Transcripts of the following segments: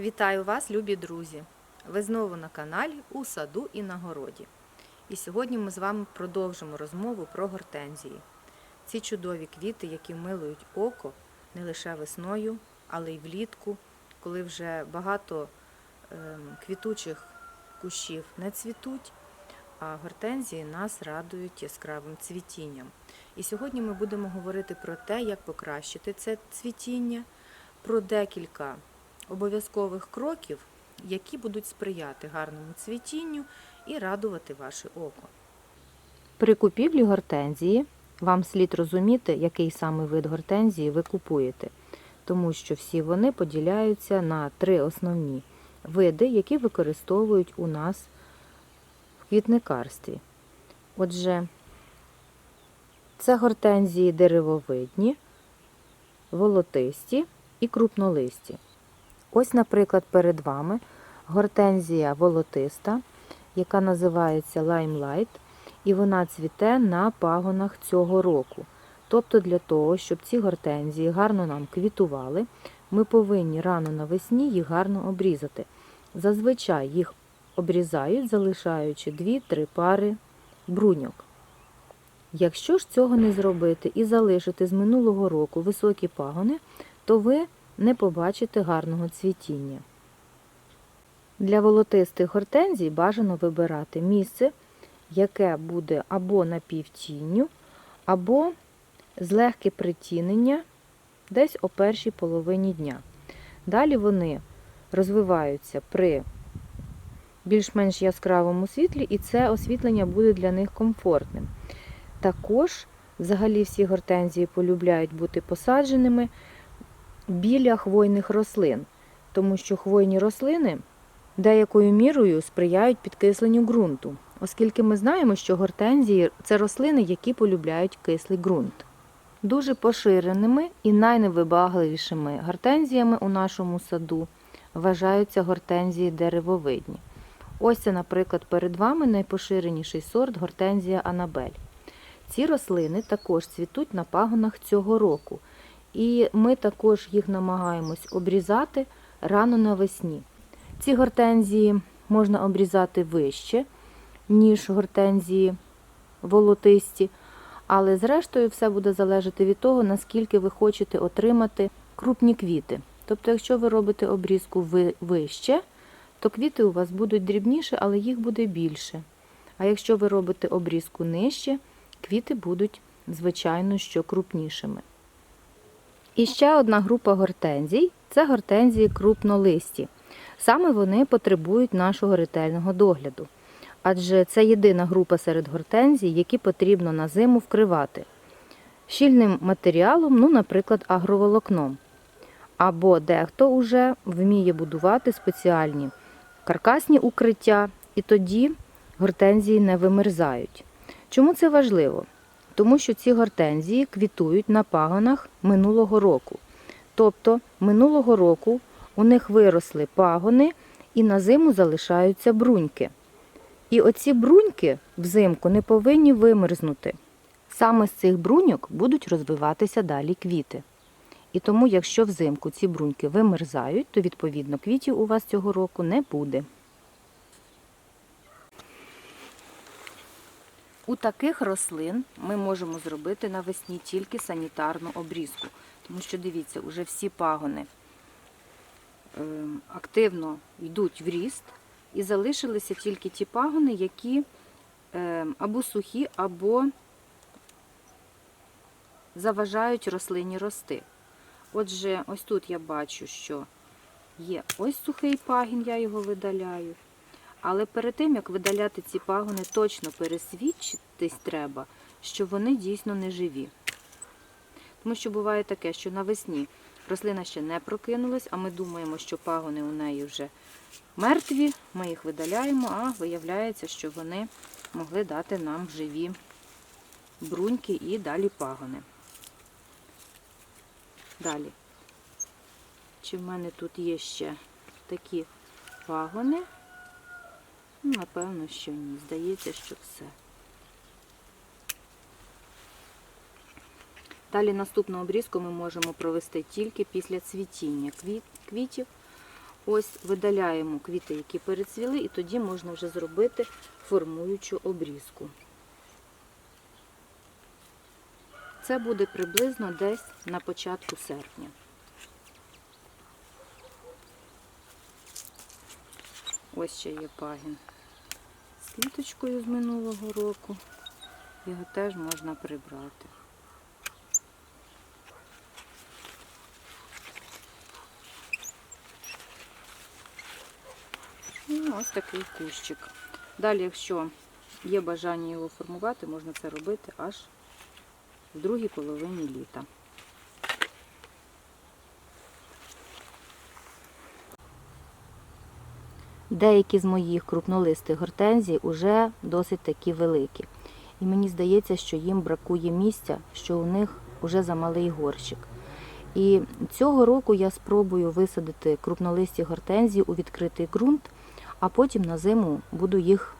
Вітаю вас, любі друзі! Ви знову на каналі у саду і на городі. І сьогодні ми з вами продовжимо розмову про гортензії. Ці чудові квіти, які милують око не лише весною, але й влітку, коли вже багато ем, квітучих кущів не цвітуть, а гортензії нас радують яскравим цвітінням. І сьогодні ми будемо говорити про те, як покращити це цвітіння, про декілька обов'язкових кроків, які будуть сприяти гарному цвітінню і радувати ваше око. При купівлі гортензії вам слід розуміти, який саме вид гортензії ви купуєте, тому що всі вони поділяються на три основні види, які використовують у нас в квітникарстві. Отже, це гортензії деревовидні, волотисті і крупнолисті. Ось, наприклад, перед вами гортензія волотиста, яка називається Limelight, і вона цвіте на пагонах цього року. Тобто, для того, щоб ці гортензії гарно нам квітували, ми повинні рано навесні їх гарно обрізати. Зазвичай їх обрізають, залишаючи 2-3 пари бруньок. Якщо ж цього не зробити і залишити з минулого року високі пагони, то ви не побачите гарного цвітіння. Для волотистих гортензій бажано вибирати місце, яке буде або на півтінню, або з легке притінення десь о першій половині дня. Далі вони розвиваються при більш-менш яскравому світлі, і це освітлення буде для них комфортним. Також, взагалі, всі гортензії полюбляють бути посадженими біля хвойних рослин, тому що хвойні рослини деякою мірою сприяють підкисленню ґрунту, оскільки ми знаємо, що гортензії це рослини, які полюбляють кислий ґрунт. Дуже поширеними і найневибагливішими гортензіями у нашому саду вважаються гортензії деревовидні. Ось це, наприклад, перед вами найпоширеніший сорт гортензія Анабель. Ці рослини також цвітуть на пагонах цього року, і ми також їх намагаємось обрізати рано навесні. Ці гортензії можна обрізати вище, ніж гортензії волотисті, але зрештою все буде залежати від того, наскільки ви хочете отримати крупні квіти. Тобто, якщо ви робите обрізку вище, то квіти у вас будуть дрібніші, але їх буде більше. А якщо ви робите обрізку нижче, квіти будуть, звичайно, що крупнішими. І ще одна група гортензій це гортензії крупнолисті. Саме вони потребують нашого ретельного догляду. Адже це єдина група серед гортензій, які потрібно на зиму вкривати щільним матеріалом, ну, наприклад, агроволокном. Або дехто вже вміє будувати спеціальні каркасні укриття, і тоді гортензії не вимерзають. Чому це важливо? Тому що ці гортензії квітують на пагонах минулого року. Тобто минулого року у них виросли пагони і на зиму залишаються бруньки. І оці бруньки взимку не повинні вимерзнути. Саме з цих бруньок будуть розвиватися далі квіти. І тому, якщо взимку ці бруньки вимерзають, то відповідно квітів у вас цього року не буде. У таких рослин ми можемо зробити навесні тільки санітарну обрізку, тому що дивіться, вже всі пагони е, активно йдуть в ріст, і залишилися тільки ті пагони, які е, або сухі, або заважають рослині рости. Отже, ось тут я бачу, що є ось сухий пагін, я його видаляю. Але перед тим, як видаляти ці пагони, точно пересвідчитись треба, що вони дійсно не живі. Тому що буває таке, що навесні рослина ще не прокинулась, а ми думаємо, що пагони у неї вже мертві, ми їх видаляємо, а виявляється, що вони могли дати нам живі бруньки і далі пагони. Далі. Чи в мене тут є ще такі пагони? Ну, Напевно, що ні. Здається, що все. Далі наступну обрізку ми можемо провести тільки після цвітіння квіт- квітів. ось видаляємо квіти, які перецвіли, і тоді можна вже зробити формуючу обрізку. Це буде приблизно десь на початку серпня. Ось ще є пагін з квіточкою з минулого року. Його теж можна прибрати. Ну, ось такий кущик. Далі, якщо є бажання його формувати, можна це робити аж в другій половині літа. Деякі з моїх крупнолистих гортензій вже досить такі великі. І мені здається, що їм бракує місця, що у них вже замалий горщик. І цього року я спробую висадити крупнолисті гортензії у відкритий ґрунт, а потім на зиму буду їх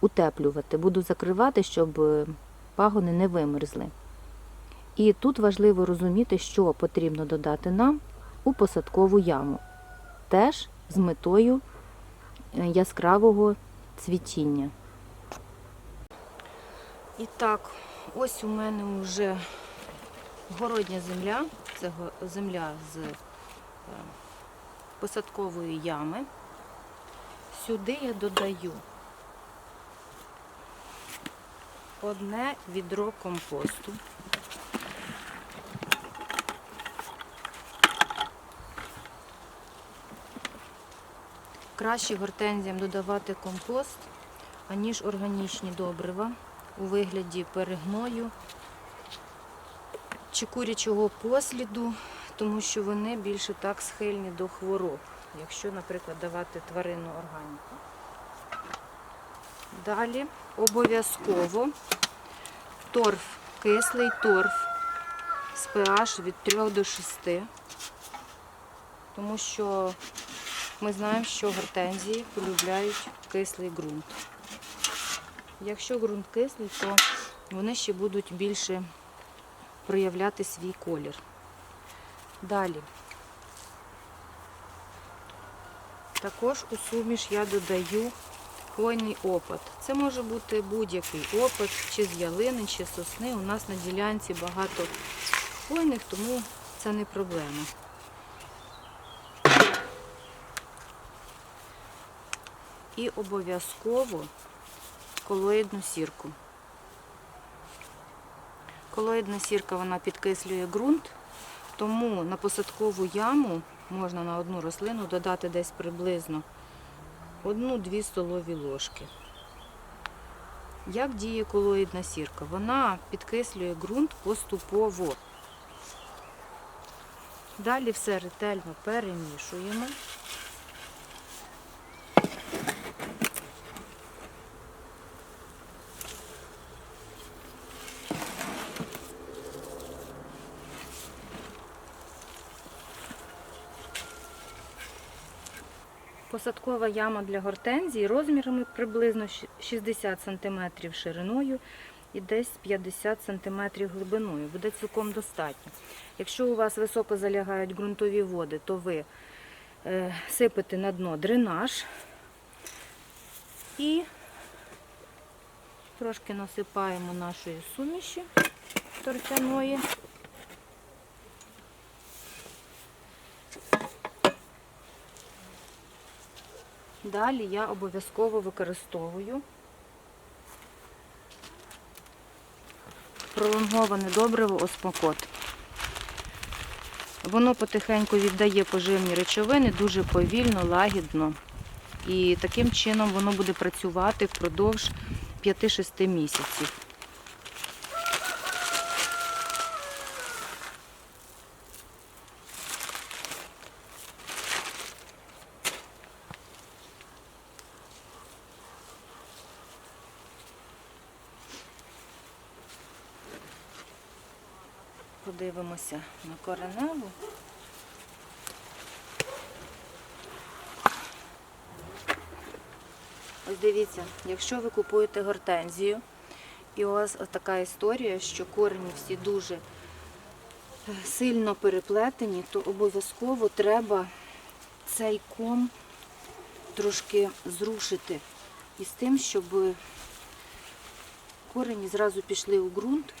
утеплювати, буду закривати, щоб пагони не вимерзли. І тут важливо розуміти, що потрібно додати нам у посадкову яму, теж з метою яскравого цвітіння. І так, ось у мене вже городня земля, це земля з е, посадкової ями. Сюди я додаю одне відро компосту. Краще гортензіям додавати компост, аніж органічні добрива у вигляді перегною чи курячого посліду, тому що вони більше так схильні до хвороб, якщо, наприклад, давати тваринну органіку. Далі обов'язково торф, кислий торф з pH від 3 до 6, тому що ми знаємо, що гортензії полюбляють кислий ґрунт. Якщо ґрунт кислий, то вони ще будуть більше проявляти свій колір. Далі. Також у суміш я додаю хвойний опад. Це може бути будь-який опад, чи з ялини, чи з сосни. У нас на ділянці багато хвойних, тому це не проблема. І обов'язково колоїдну сірку. Колоїдна сірка вона підкислює ґрунт, тому на посадкову яму можна на одну рослину додати десь приблизно 1-2 столові ложки. Як діє колоїдна сірка? Вона підкислює ґрунт поступово. Далі все ретельно перемішуємо. Посадкова яма для гортензії розмірами приблизно 60 см шириною і десь 50 см глибиною. Буде цілком достатньо. Якщо у вас високо залягають ґрунтові води, то ви е, сипете на дно дренаж і трошки насипаємо нашої суміші торфяної. Далі я обов'язково використовую пролонговане добриво осмокот. Воно потихеньку віддає поживні речовини дуже повільно, лагідно. І таким чином воно буде працювати впродовж 5-6 місяців. Подивимося на кореневу. Ось дивіться, якщо ви купуєте гортензію, і у вас така історія, що корені всі дуже е, сильно переплетені, то обов'язково треба цей ком трошки зрушити із тим, щоб корені зразу пішли у ґрунт.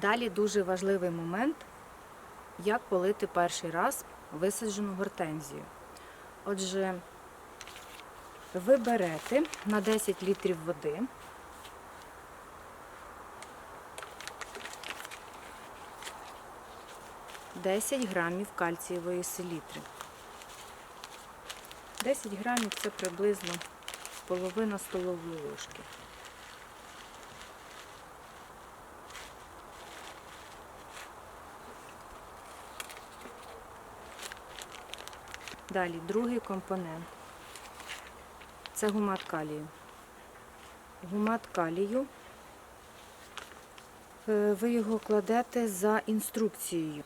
Далі дуже важливий момент, як полити перший раз висаджену гортензію. Отже, ви берете на 10 літрів води. Десять грамів кальцієвої селітри. 10 грамів це приблизно половина столової ложки. Далі другий компонент це гумат калію. Гумат калію. е, Ви його кладете за інструкцією.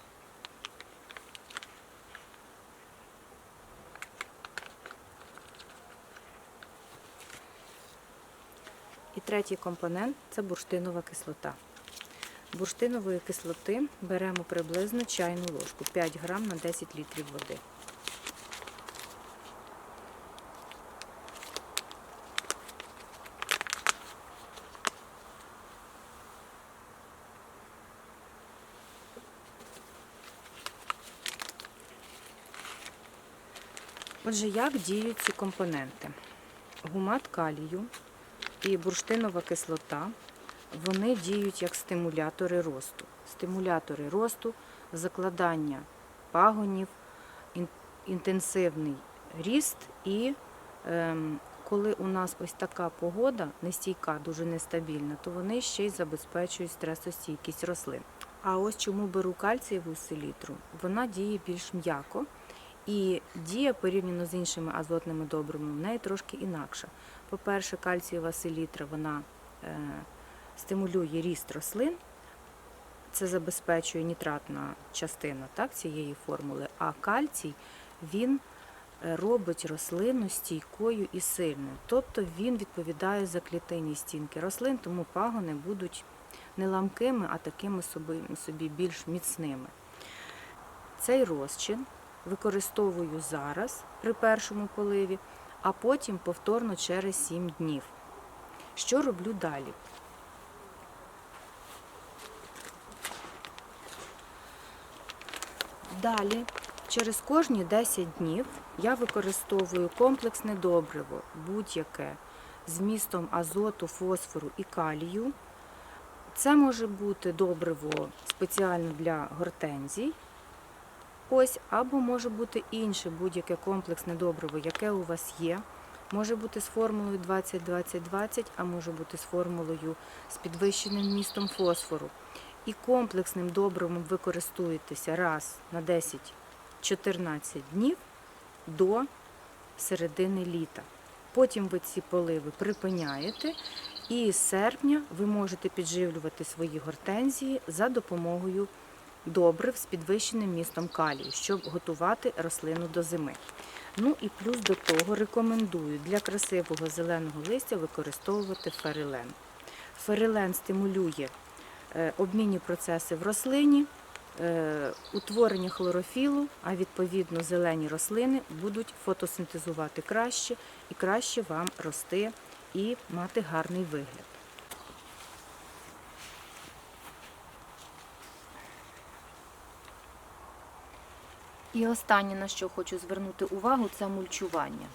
І третій компонент це бурштинова кислота. Бурштинової кислоти беремо приблизно чайну ложку 5 грам на 10 літрів води. Отже, як діють ці компоненти? Гумат калію і бурштинова кислота, вони діють як стимулятори росту. Стимулятори росту, закладання пагонів, інтенсивний ріст і ем, коли у нас ось така погода нестійка, дуже нестабільна, то вони ще й забезпечують стресостійкість рослин. А ось чому беру кальцієву селітру, вона діє більш м'яко. І дія порівняно з іншими азотними добривами в неї трошки інакша. По-перше, кальцієва селітра вона е, стимулює ріст рослин, це забезпечує нітратна частина так, цієї формули, а кальцій він е, робить рослину стійкою і сильною. Тобто він відповідає за клітинні стінки рослин, тому пагони будуть не ламкими, а такими собі більш міцними. Цей розчин використовую зараз при першому поливі, а потім повторно через 7 днів. Що роблю далі? Далі, через кожні 10 днів я використовую комплексне добриво, будь-яке з містом азоту, фосфору і калію. Це може бути добриво спеціально для гортензій. Ось, або може бути інше будь-яке комплексне добриво, яке у вас є. Може бути з формулою 20-20-20, а може бути з формулою з підвищеним містом фосфору. І комплексним добривом ви користуєтеся раз на 10-14 днів до середини літа. Потім ви ці поливи припиняєте, і з серпня ви можете підживлювати свої гортензії за допомогою добрив з підвищеним містом калію, щоб готувати рослину до зими. Ну і плюс до того рекомендую для красивого зеленого листя використовувати ферилен. Ферилен стимулює е, обмінні процеси в рослині, е, утворення хлорофілу, а відповідно зелені рослини будуть фотосинтезувати краще і краще вам рости і мати гарний вигляд. І останнє, на що хочу звернути увагу, це мульчування.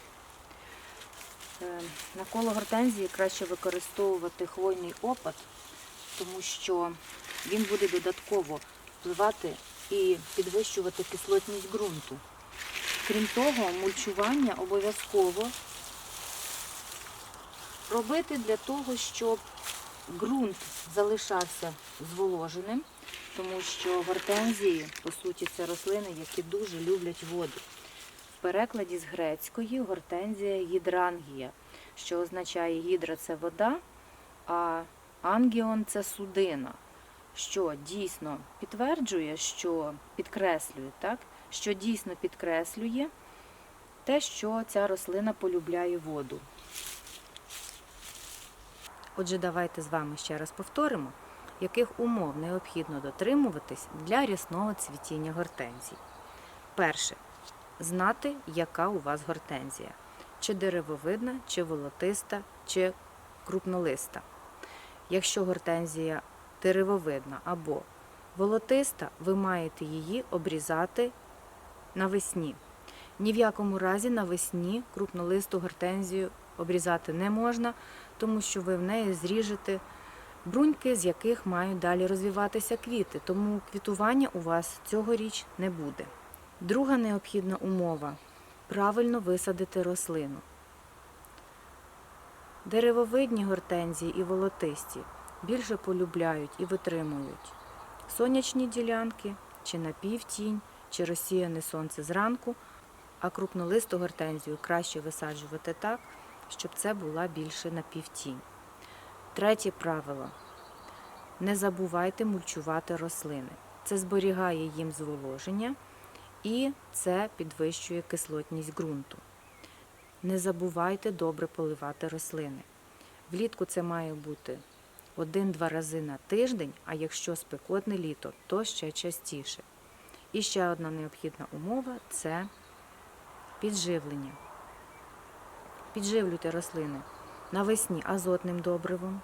Е, Навколо гортензії краще використовувати хвойний опад, тому що він буде додатково впливати і підвищувати кислотність ґрунту. Крім того, мульчування обов'язково робити для того, щоб ґрунт залишався зволоженим, тому що гортензії, по суті, це рослини, які дуже люблять воду. В перекладі з грецької гортензія гідрангія, що означає гідра це вода, а ангіон це судина, що дійсно підтверджує, що підкреслює, так? що дійсно підкреслює те, що ця рослина полюбляє воду. Отже, давайте з вами ще раз повторимо, яких умов необхідно дотримуватись для рясного цвітіння гортензій. Перше. Знати, яка у вас гортензія. Чи деревовидна, чи волотиста, чи крупнолиста. Якщо гортензія деревовидна або волотиста, ви маєте її обрізати навесні. Ні в якому разі навесні крупнолисту гортензію обрізати не можна, тому що ви в неї зріжете бруньки, з яких мають далі розвиватися квіти, тому квітування у вас цьогоріч не буде. Друга необхідна умова правильно висадити рослину. Деревовидні гортензії і волотисті більше полюбляють і витримують сонячні ділянки, чи напівтінь, чи розсіяне сонце зранку, а крупнолисту гортензію краще висаджувати так, щоб це була більше напівтінь. Третє правило. Не забувайте мульчувати рослини. Це зберігає їм зволоження і це підвищує кислотність ґрунту. Не забувайте добре поливати рослини. Влітку це має бути один-два рази на тиждень, а якщо спекотне літо, то ще частіше. І ще одна необхідна умова це підживлення. Підживлюйте рослини навесні азотним добривом.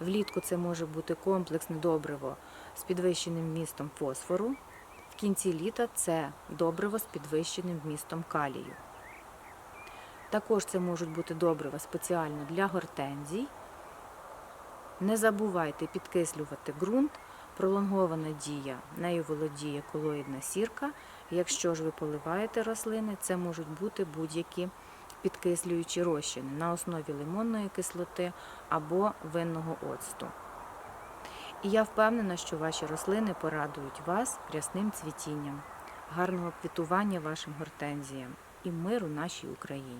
Влітку це може бути комплексне добриво з підвищеним вмістом фосфору. В кінці літа це добриво з підвищеним вмістом калію. Також це можуть бути добрива спеціально для гортензій. Не забувайте підкислювати ґрунт. Пролонгована дія, нею володіє колоїдна сірка. Якщо ж ви поливаєте рослини, це можуть бути будь-які підкислюючі розчини на основі лимонної кислоти або винного оцту. І я впевнена, що ваші рослини порадують вас рясним цвітінням, гарного квітування вашим гортензіям і миру нашій Україні.